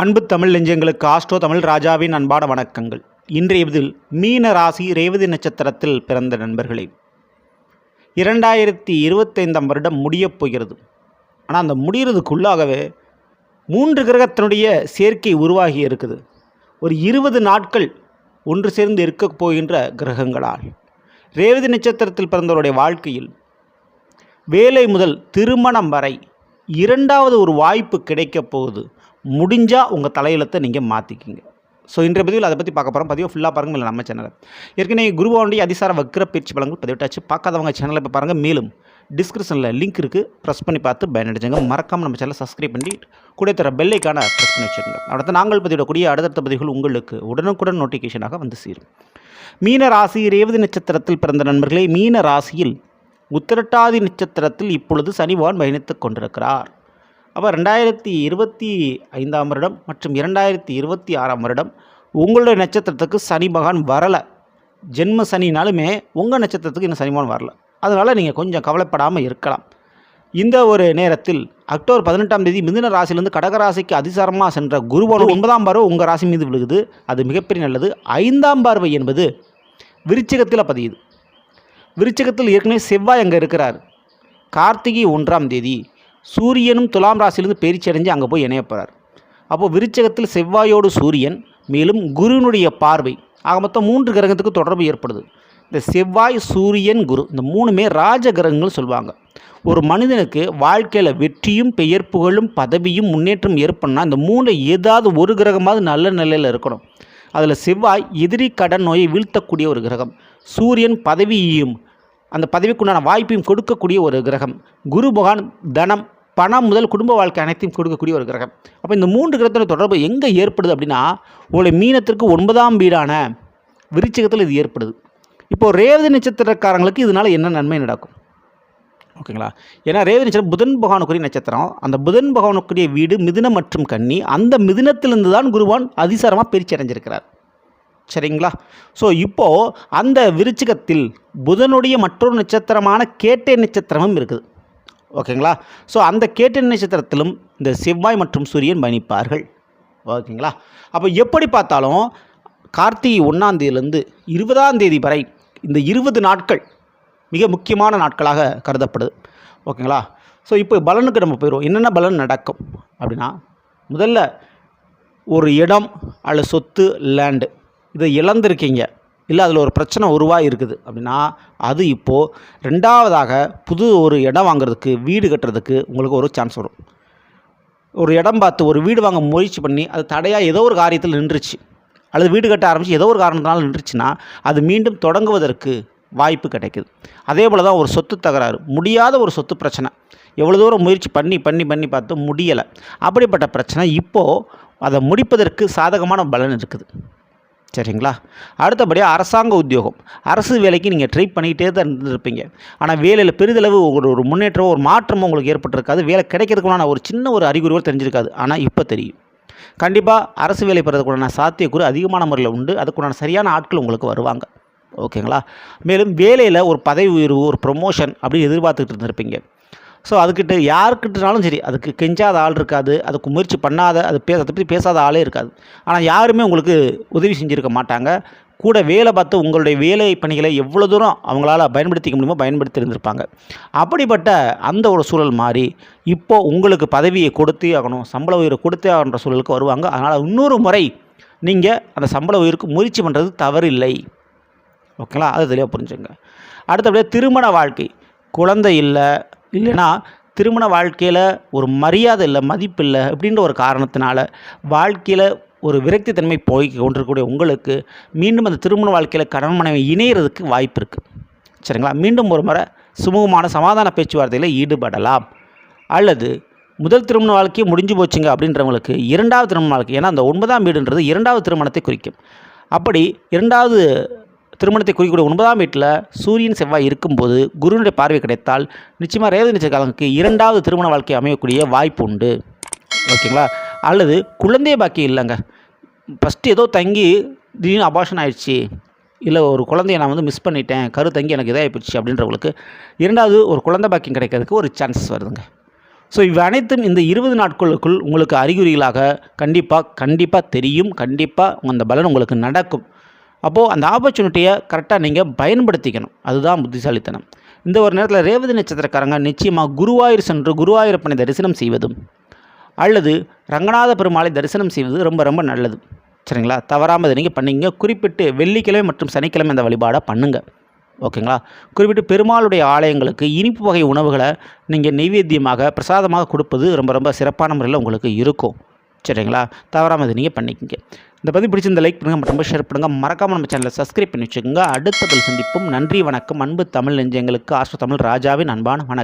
அன்பு தமிழ் நெஞ்சங்களுக்கு ஆஸ்ட்ரோ தமிழ் ராஜாவின் அன்பான வணக்கங்கள். இன்றைய இதில் மீன ராசி ரேவதி நட்சத்திரத்தில் பிறந்த நண்பர்களே இரண்டாயிரத்தி இருபத்தைந்தாம் வருடம் முடியப் போகிறது. ஆனால் அந்த முடிகிறதுக்குள்ளாகவே மூன்று கிரகத்தினுடைய சேர்க்கை உருவாகி இருக்குது. ஒரு இருபது நாட்கள் ஒன்று சேர்ந்து இருக்கப் போகின்ற கிரகங்களால். ரேவதி நட்சத்திரத்தில் பிறந்தவருடைய வாழ்க்கையில் வேலை முதல் திருமணம் வரை இரண்டாவது ஒரு வாய்ப்பு கிடைக்கப் போகுது. முடிஞ்சால் உங்கள் தலையெழுத்தை நீங்கள் மாற்றிக்கிங்க ஸோ இன்றைய பதிவில் அதை பற்றி பார்க்க போகிறோம் பதிவு ஃபுல்லாக பாருங்கள் இல்லை நம்ம சேனலை ஏற்கனவே குருவாண்டி அதிசார வக்ர பயிற்சி பலங்கள் பதிவிட்டாச்சு. பார்க்காதவங்க சேனலை போய் பாருங்கள் மேலும் டிஸ்கிரிப்ஷனில் லிங்க் இருக்குது ப்ரெஸ் பண்ணி பார்த்து பயனடைஞ்சுங்க. மறக்காமல் நம்ம சேனலை சப்ஸ்கிரைப் பண்ணி கூட தர பெல்லைக்கான ப்ரெஸ் பண்ணி வச்சுருங்க அடுத்து நாங்கள் பதிவிடக்கூடிய அடுத்தடுத்த பதிவுகள் உங்களுக்கு உடனுக்குடன் நோட்டிஃபிகேஷனாக வந்து சேரும். மீன ராசி ரேவதி நட்சத்திரத்தில் பிறந்த நண்பர்களே மீன ராசியில் உத்திரட்டாதி நட்சத்திரத்தில் இப்பொழுது சனிவான் பயணித்துக் கொண்டிருக்கிறார். அப்போ ரெண்டாயிரத்தி இருபத்தி ஐந்தாம் வருடம் மற்றும் இரண்டாயிரத்தி இருபத்தி ஆறாம் வருடம் உங்களுடைய நட்சத்திரத்துக்கு சனி பகவான் வரலை. ஜென்ம சனினாலுமே உங்கள் நட்சத்திரத்துக்கு இன்னும் சனி பகவான் வரல. அதனால் நீங்கள் கொஞ்சம் கவலைப்படாமல் இருக்கலாம். இந்த ஒரு நேரத்தில் அக்டோபர் பதினெட்டாம் தேதி மிதுன ராசியிலிருந்து கடகராசிக்கு அதிசாரமாக சென்ற குருவான ஒன்பதாம் பார்வை உங்கள் ராசி மீது விழுகுது. அது மிகப்பெரிய நல்லது. ஐந்தாம் பார்வை என்பது விருச்சிகத்தில் பதியுது. விருச்சிகத்தில் ஏற்கனவே செவ்வாய் அங்கே இருக்கிறார். கார்த்திகை ஒன்றாம் தேதி. சூரியனும் துலாம் ராசியிலிருந்து பயிற்சி அடைஞ்சு அங்கே போய் இணைய போகிறார் அப்போது விருச்சகத்தில் செவ்வாயோடு சூரியன் மேலும் குருவினுடைய பார்வை ஆக மொத்தம் மூன்று கிரகத்துக்கு தொடர்பு ஏற்படுது. இந்த செவ்வாய் சூரியன் குரு இந்த மூணுமே ராஜ கிரகங்கள் சொல்லுவாங்க ஒரு மனிதனுக்கு வாழ்க்கையில் வெற்றியும் பெயர் புகழும் பதவியும் முன்னேற்றம் ஏற்படணும்னா இந்த மூணு ஏதாவது ஒரு கிரகமாவது நல்ல நிலையில் இருக்கணும். அதில் செவ்வாய் எதிரி கடன் நோயை வீழ்த்தக்கூடிய ஒரு கிரகம். சூரியன் பதவியையும் அந்த பதவிக்குண்டான வாய்ப்பையும் கொடுக்கக்கூடிய ஒரு கிரகம். குரு பகவான் தனம் பணம் முதல் குடும்ப வாழ்க்கை அனைத்தையும் கொடுக்கக்கூடிய ஒரு கிரகம். அப்போ இந்த மூன்று கிரகத்தோட தொடர்பு எங்கே ஏற்படுது அப்படின்னா உங்களுடைய மீனத்திற்கு ஒன்பதாம் வீடான விருச்சிகத்தில் இது ஏற்படுது. இப்போது ரேவதி நட்சத்திரக்காரங்களுக்கு இதனால் என்ன நன்மை நடக்கும்? ஓகேங்களா? ஏன்னா ரேவதி நட்சத்திரம் புதன் பகவானுக்குரிய நட்சத்திரம். அந்த புதன் பகவானுக்குரிய வீடு மிதுனம் மற்றும் கன்னி. அந்த மிதுனத்திலிருந்து தான் குருவான் அதிசாரமாக பிரித்து அடைஞ்சிருக்கிறார். சரிங்களா? ஸோ இப்போது அந்த விருச்சிகத்தில் புதனுடைய மற்றொரு நட்சத்திரமான கேட்டை நட்சத்திரமும் இருக்குது. ஓகேங்களா? ஸோ அந்த கேட்டை நட்சத்திரத்திலும் இந்த செவ்வாய் மற்றும் சூரியன் பயணிப்பார்கள். ஓகேங்களா? அப்போ எப்படி பார்த்தாலும் கார்த்திகை ஒன்றாந்தேதியிலேருந்து இருபதாம் தேதி வரை இந்த இருபது நாட்கள் மிக முக்கியமான நாட்களாக கருதப்படுது. ஓகேங்களா? ஸோ இப்போ பலனுக்கு நம்ம போயிடுவோம். என்னென்ன பலன் நடக்கும் அப்படின்னா முதல்ல ஒரு இடம் அல்லது சொத்து லேண்டு இதை இழந்திருக்கீங்க. இல்லை அதில் ஒரு பிரச்சனை உருவாக இருக்குது அப்படின்னா அது இப்போது ரெண்டாவதாக புது ஒரு இடம் வாங்குறதுக்கு வீடு கட்டுறதுக்கு உங்களுக்கு ஒரு சான்ஸ் வரும். ஒரு இடம் பார்த்து ஒரு வீடு வாங்க முயற்சி பண்ணி அது தடையாக ஏதோ ஒரு காரியத்தில் நின்றுச்சு. அல்லது வீடு கட்ட ஆரம்பித்து ஏதோ ஒரு காரணத்தினால நின்றுச்சுன்னா அது மீண்டும் தொடங்குவதற்கு வாய்ப்பு கிடைக்குது. அதே போல் தான் ஒரு சொத்து தகராறு. முடியாத ஒரு சொத்து பிரச்சனை. எவ்வளோ தூரம் முயற்சி பண்ணி பண்ணி பண்ணி பார்த்து முடியலை. அப்படிப்பட்ட பிரச்சனை இப்போது அதை முடிப்பதற்கு சாதகமான பலன் இருக்குது. சரிங்களா? அடுத்தபடியாக அரசாங்க உத்தியோகம். அரசு வேலைக்கு நீங்கள் ட்ரை பண்ணிக்கிட்டே தான் இருந்திருப்பீங்க. ஆனால் வேலையில் பெரிதளவு ஒரு ஒரு முன்னேற்றம் ஒரு மாற்றமும் உங்களுக்கு ஏற்பட்டிருக்காது. வேலை கிடைக்கிறதுக்குள்ளான ஒரு சின்ன ஒரு அறிகுறிகள் தெரிஞ்சிருக்காது. ஆனால் இப்போ தெரியும். கண்டிப்பாக அரசு வேலை பெறதுக்குண்டான சாத்தியக்கூறு அதிகமான முறையில் உண்டு. அதுக்குண்டான சரியான ஆட்கள் உங்களுக்கு வருவாங்க. ஓகேங்களா? மேலும் வேலையில் ஒரு பதவி உயர்வு ஒரு ப்ரொமோஷன் அப்படி எதிர்பார்த்துக்கிட்டு இருந்திருப்பீங்க. ஸோ அதுக்கிட்ட யாருக்கிட்டனாலும் சரி அதுக்கு கெஞ்சாத ஆள் இருக்காது அதுக்கு முயற்சி பண்ணாத அது பேச அதை பற்றி பேசாத ஆளே இருக்காது. ஆனால் யாருமே உங்களுக்கு உதவி செஞ்சுருக்க மாட்டாங்க. கூட வேலை பார்த்து உங்களுடைய வேலை பணிகளை எவ்வளோ தூரம் அவங்களால பயன்படுத்திக்க முடியுமோ பயன்படுத்தி இருந்திருப்பாங்க அப்படிப்பட்ட அந்த ஒரு சூழல் மாறி இப்போது உங்களுக்கு பதவியை கொடுத்தே ஆகணும் சம்பள உயர்வு கொடுத்தே ஆகன்ற சூழலுக்கு வருவாங்க. அதனால் இன்னொரு முறை நீங்கள் அந்த சம்பள உயிருக்கு முயற்சி பண்ணுறது தவறில்லை. ஓகேங்களா? அது தெளிவாக புரிஞ்சுங்க அடுத்தபடியாக திருமண வாழ்க்கை. குழந்தை இல்லை இல்லைன்னா திருமண வாழ்க்கையில் ஒரு மரியாதை இல்லை மதிப்பு இல்லை அப்படின்ற ஒரு காரணத்தினால வாழ்க்கையில் ஒரு விரக்தித்தன்மை போய் கொண்டிருக்கக்கூடிய உங்களுக்கு மீண்டும் அந்த திருமண வாழ்க்கையில் கணவன் மனைவி இணையிறதுக்கு வாய்ப்பு இருக்குது சரிங்களா? மீண்டும் ஒரு முறை சுமூகமான சமாதான பேச்சுவார்த்தையில் ஈடுபடலாம். அல்லது முதல் திருமண வாழ்க்கையை முடிஞ்சு போச்சுங்க அப்படின்றவங்களுக்கு இரண்டாவது திருமண வாழ்க்கை ஏன்னா அந்த ஒன்பதாம் வீடுன்றது இரண்டாவது திருமணத்தை குறிக்கும். அப்படி இரண்டாவது திருமணத்தை குறிக்கக்கூடிய ஒன்பதாம் வீட்டில் சூரியன் செவ்வாய் இருக்கும்போது குருவினுடைய பார்வை கிடைத்தால் நிச்சயமாக ரேவதி நட்சத்திரக்காரங்களுக்கு இரண்டாவது திருமண வாழ்க்கை அமையக்கூடிய வாய்ப்பு உண்டு. ஓகேங்களா? அல்லது குழந்தைய பாக்கியம் இல்லைங்க. ஃபஸ்ட்டு ஏதோ தங்கி திடீர்னு அபாஷன் ஆயிடுச்சு. இல்லை ஒரு குழந்தைய நான் வந்து மிஸ் பண்ணிட்டேன். கரு தங்கி எனக்கு இதாகி போச்சு அப்படின்றவங்களுக்கு இரண்டாவது ஒரு குழந்தை பாக்கியம் கிடைக்கிறதுக்கு ஒரு சான்ஸ் வருதுங்க. ஸோ இவை அனைத்தும் இந்த இருபது நாட்களுக்குள் உங்களுக்கு அறிகுறிகளாக கண்டிப்பாக கண்டிப்பாக தெரியும். கண்டிப்பாக அந்த பலன் உங்களுக்கு நடக்கும். அப்போது அந்த ஆப்பர்ச்சுனிட்டியை கரெக்டாக நீங்கள் பயன்படுத்திக்கணும். அதுதான் புத்திசாலித்தனம். இந்த ஒரு நேரத்தில் ரேவதி நட்சத்திரக்காரங்க நிச்சயமாக குருவாயூர் சென்று குருவாயூரப்பனை தரிசனம் செய்வதும் அல்லது ரங்கநாத பெருமாளை தரிசனம் செய்வது ரொம்ப ரொம்ப நல்லது. சரிங்களா? தவறாமல் இதை நீங்கள் பண்ணிங்க. குறிப்பிட்டு வெள்ளிக்கிழமை மற்றும் சனிக்கிழமை இந்த வழிபாடை பண்ணுங்கள் ஓகேங்களா? குறிப்பிட்டு பெருமாளுடைய ஆலயங்களுக்கு இனிப்பு வகை உணவுகளை நீங்கள் நெய்வேத்தியமாக பிரசாதமாக கொடுப்பது ரொம்ப ரொம்ப சிறப்பான முறையில் உங்களுக்கு இருக்கும். சரிங்களா? தவறாமல் இதை நீங்கள் பண்ணிக்கங்க. இந்த பதிவு பிடிச்சிருந்த லைக் பண்ணுங்கள் மற்றும் ஷேர் பண்ணுங்கள் மறக்காமல் நம்ம சேனலை சப்ஸ்கிரைப் பண்ணி வச்சுக்கோங்க. அடுத்த பதில் சந்திப்பும். நன்றி வணக்கம். அன்பு தமிழ் நெஞ்சங்களுக்கு ஆஸ்வ தமிழ் ராஜாவின் அன்பான வணக்கம்.